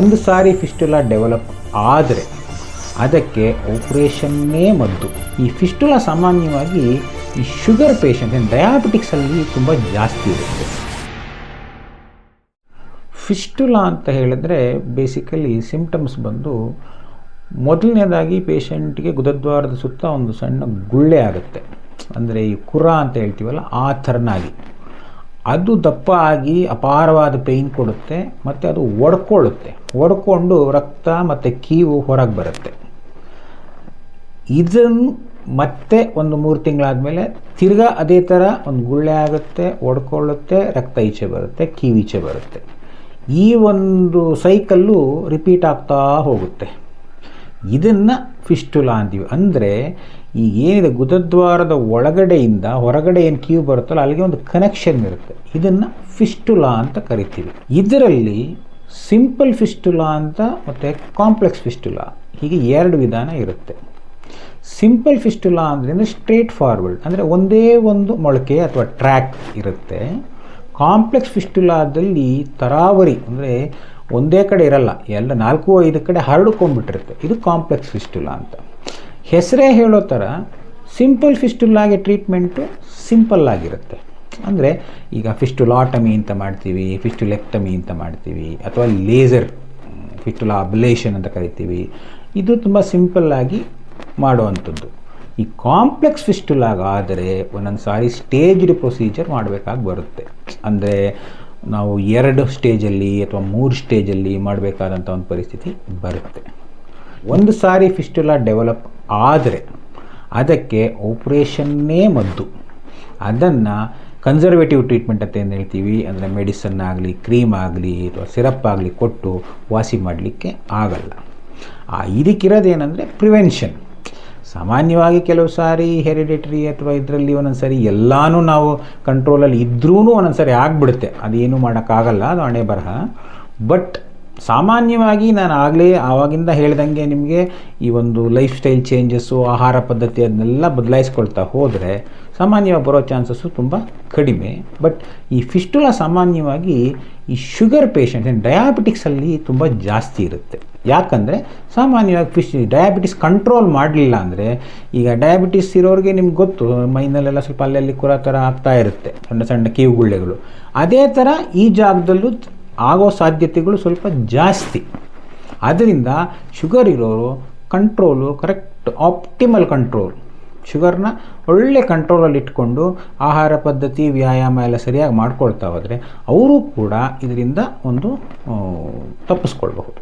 ಒಂದು ಸಾರಿ fistula develop ಆದರೆ ಅದಕ್ಕೆ ಆಪ್ರೇಷನ್ನೇ ಮದ್ದು. ಈ ಫಿಸ್ಟುಲಾ ಸಾಮಾನ್ಯವಾಗಿ ಈ ಶುಗರ್ ಪೇಷಂಟ್ ಡಯಾಬಿಟಿಕ್ಸಲ್ಲಿ ತುಂಬ ಜಾಸ್ತಿ ಇರುತ್ತೆ. ಫಿಸ್ಟುಲಾ ಅಂತ ಹೇಳಿದ್ರೆ ಬೇಸಿಕಲಿ ಸಿಂಪ್ಟಮ್ಸ್ ಬಂದು ಮೊದಲನೇದಾಗಿ ಪೇಷಂಟ್ಗೆ ಗುದದ್ವಾರದ ಸುತ್ತ ಒಂದು ಸಣ್ಣ ಗುಳ್ಳೆ ಆಗುತ್ತೆ. ಅಂದರೆ ಈ ಕುರ ಅಂತ ಹೇಳ್ತೀವಲ್ಲ, ಆ ಥರನಾಗಿ. ಅದು ದಪ್ಪ ಆಗಿ ಅಪಾರವಾದ ಪೇಯ್ನ್ ಕೊಡುತ್ತೆ, ಮತ್ತು ಅದು ಒಡ್ಕೊಳ್ಳುತ್ತೆ. ಒಡ್ಕೊಂಡು ರಕ್ತ ಮತ್ತು ಕೀವು ಹೊರಗೆ ಬರುತ್ತೆ. ಇದನ್ನು ಮತ್ತೆ ಒಂದು ಮೂರು ತಿಂಗಳಾದಮೇಲೆ ತಿರ್ಗಾ ಅದೇ ಥರ ಒಂದು ಗುಳ್ಳೆ ಆಗುತ್ತೆ, ಒಡ್ಕೊಳ್ಳುತ್ತೆ, ರಕ್ತ ಈಚೆ ಬರುತ್ತೆ, ಕೀವು ಬರುತ್ತೆ. ಈ ಒಂದು ಸೈಕಲ್ಲು ರಿಪೀಟ್ ಆಗ್ತಾ ಹೋಗುತ್ತೆ. ಇದನ್ನು ಫಿಸ್ಟುಲಾ ಅಂತೀವಿ. ಅಂದರೆ ಈ ಏನಿದೆ, ಗುದದ್ವಾರದ ಒಳಗಡೆಯಿಂದ ಹೊರಗಡೆ ಏನು ಕೀವು ಬರುತ್ತಲ್ಲ, ಅಲ್ಲಿಗೆ ಒಂದು ಕನೆಕ್ಷನ್ ಇರುತ್ತೆ. ಇದನ್ನು ಫಿಸ್ಟುಲಾ ಅಂತ ಕರಿತೀವಿ. ಇದರಲ್ಲಿ ಸಿಂಪಲ್ ಫಿಸ್ಟುಲಾ ಅಂತ ಮತ್ತು ಕಾಂಪ್ಲೆಕ್ಸ್ ಫಿಸ್ಟುಲಾ ಹೀಗೆ ಎರಡು ವಿಧಾನ ಇರುತ್ತೆ. ಸಿಂಪಲ್ ಫಿಸ್ಟುಲಾ ಅಂದರೆ ಸ್ಟ್ರೇಟ್ ಫಾರ್ವರ್ಡ್ ಅಂದರೆ ಒಂದೇ ಒಂದು ಮೊಳಕೆ ಅಥವಾ ಟ್ರ್ಯಾಕ್ ಇರುತ್ತೆ. ಕಾಂಪ್ಲೆಕ್ಸ್ ಫಿಸ್ಟುಲಾದಲ್ಲಿ ತರಾವರಿ ಅಂದರೆ ಒಂದೇ ಕಡೆ ಇರಲ್ಲ. ಎಲ್ಲ ನಾಲ್ಕು, ಐದು ಕಡೆ ಹರಡ್ಕೊಂಡ್ಬಿಟ್ಟಿರುತ್ತೆ. ಇದು ಕಾಂಪ್ಲೆಕ್ಸ್ ಫಿಸ್ಟುಲಾ ಅಂತ. ಹೆಸರೇ ಹೇಳೋ ಥರ ಸಿಂಪಲ್ ಫಿಸ್ಟುಲಾಗೆ ಟ್ರೀಟ್ಮೆಂಟು ಸಿಂಪಲ್ ಆಗಿರುತ್ತೆ. ಅಂದರೆ ಈಗ ಫಿಸ್ಟುಲಾಟಮಿ ಅಂತ ಮಾಡ್ತೀವಿ ಫಿಸ್ಟುಲೆಕ್ಟಮಿ ಅಂತ ಮಾಡ್ತೀವಿ, ಅಥವಾ ಲೇಸರ್ ಫಿಸ್ಟುಲಾ ಅಬ್ಲೇಷನ್ ಅಂತ ಕರಿತೀವಿ. ಇದು ತುಂಬ ಸಿಂಪಲ್ಲಾಗಿ ಮಾಡುವಂಥದ್ದು. ಈ ಕಾಂಪ್ಲೆಕ್ಸ್ ಫಿಸ್ಟುಲಾಗಾದರೆ ಒಂದೊಂದು ಸಾರಿ ಸ್ಟೇಜ್ಡ್ ಪ್ರೊಸೀಜರ್ ಮಾಡಬೇಕಾಗಿ ಬರುತ್ತೆ. ಅಂದರೆ ನಾವು ಎರಡು ಸ್ಟೇಜಲ್ಲಿ ಅಥವಾ ಮೂರು ಸ್ಟೇಜಲ್ಲಿ ಮಾಡಬೇಕಾದಂಥ ಒಂದು ಪರಿಸ್ಥಿತಿ ಬರುತ್ತೆ. ಒಂದು ಸಾರಿ ಫಿಸ್ಟುಲಾ ಡೆವಲಪ್ ಆದರೆ ಅದಕ್ಕೆ ಆಪ್ರೇಷನ್ನೇ ಮದ್ದು. ಅದನ್ನು ಕನ್ಸರ್ವೇಟಿವ್ ಟ್ರೀಟ್ಮೆಂಟ್ ಅಂತ ಏನು ಹೇಳ್ತೀವಿ? ಅಂದರೆ ಮೆಡಿಸನ್ ಆಗಲಿ ಕ್ರೀಮ್ ಆಗಲಿ, ಅಥವಾ ಸಿರಪ್ ಆಗಲಿ ಕೊಟ್ಟು ವಾಸಿ ಮಾಡಲಿಕ್ಕೆ ಆಗಲ್ಲ. ಆ, ಇದಕ್ಕಿರೋದೇನೆಂದರೆ ಪ್ರಿವೆನ್ಷನ್ ಸಾಮಾನ್ಯವಾಗಿ ಕೆಲವು ಸಾರಿ ಹೆರಿಡಿಟ್ರಿ ಅಥವಾ ಇದರಲ್ಲಿ ಒಂದೊಂದು ಸಾರಿ ಎಲ್ಲನೂ ನಾವು ಕಂಟ್ರೋಲಲ್ಲಿ ಇದ್ರೂ ಒಂದೊಂದು ಸಾರಿ ಆಗಿಬಿಡುತ್ತೆ. ಅದೇನು ಮಾಡೋಕ್ಕಾಗಲ್ಲ, ಅದು ಹಣೆ ಬರಹ ಬಟ್ ಸಾಮಾನ್ಯವಾಗಿ ನಾನು ಆಗಲೇ ಆವಾಗಿಂದ ಹೇಳ್ದಂಗೆ ನಿಮಗೆ ಈ ಒಂದು ಲೈಫ್ ಸ್ಟೈಲ್ ಚೇಂಜಸ್ಸು ಆಹಾರ ಪದ್ಧತಿ ಅದನ್ನೆಲ್ಲ ಬದಲಾಯಿಸ್ಕೊಳ್ತಾ ಹೋದರೆ ಸಾಮಾನ್ಯವಾಗಿ ಬರೋ ಚಾನ್ಸಸ್ಸು ತುಂಬ ಕಡಿಮೆ. ಬಟ್ ಈ ಫಿಸ್ಟುಲ ಸಾಮಾನ್ಯವಾಗಿ ಈ ಶುಗರ್ ಪೇಷಂಟ್ ಡಯಾಬಿಟಿಕ್ಸಲ್ಲಿ ತುಂಬ ಜಾಸ್ತಿ ಇರುತ್ತೆ. ಯಾಕಂದರೆ ಸಾಮಾನ್ಯವಾಗಿ ಫಿಶ್ ಡಯಾಬಿಟಿಸ್ ಕಂಟ್ರೋಲ್ ಮಾಡಲಿಲ್ಲ ಅಂದರೆ ಈಗ ಡಯಾಬಿಟಿಸ್ ಇರೋರಿಗೆ ನಿಮ್ಗೆ ಗೊತ್ತು, ಮೈನಲ್ಲೆಲ್ಲ ಸ್ವಲ್ಪ ಅಲ್ಲಲ್ಲಿ ಕುರ ಥರ ಆಗ್ತಾ ಇರುತ್ತೆ, ಸಣ್ಣ ಸಣ್ಣ ಕಿವುಗುಳ್ಳೆಗಳು. ಅದೇ ಥರ ಈ ಜಾಗದಲ್ಲೂ ಆಗೋ ಸಾಧ್ಯತೆಗಳು ಸ್ವಲ್ಪ ಜಾಸ್ತಿ. ಆದ್ದರಿಂದ ಶುಗರ್ ಇರೋರು ಕಂಟ್ರೋಲು ಕರೆಕ್ಟ್ ಆಪ್ಟಿಮಲ್ ಕಂಟ್ರೋಲ್ ಶುಗರ್ನ ಒಳ್ಳೆ ಕಂಟ್ರೋಲಲ್ಲಿ ಇಟ್ಕೊಂಡು ಆಹಾರ ಪದ್ಧತಿ, ವ್ಯಾಯಾಮ ಎಲ್ಲ ಸರಿಯಾಗಿ ಮಾಡ್ಕೊಳ್ತಾ ಹೋದರೆ ಅವರು ಕೂಡ ಇದರಿಂದ ಒಂದು ತಪ್ಪಿಸ್ಕೊಳ್ಬಹುದು.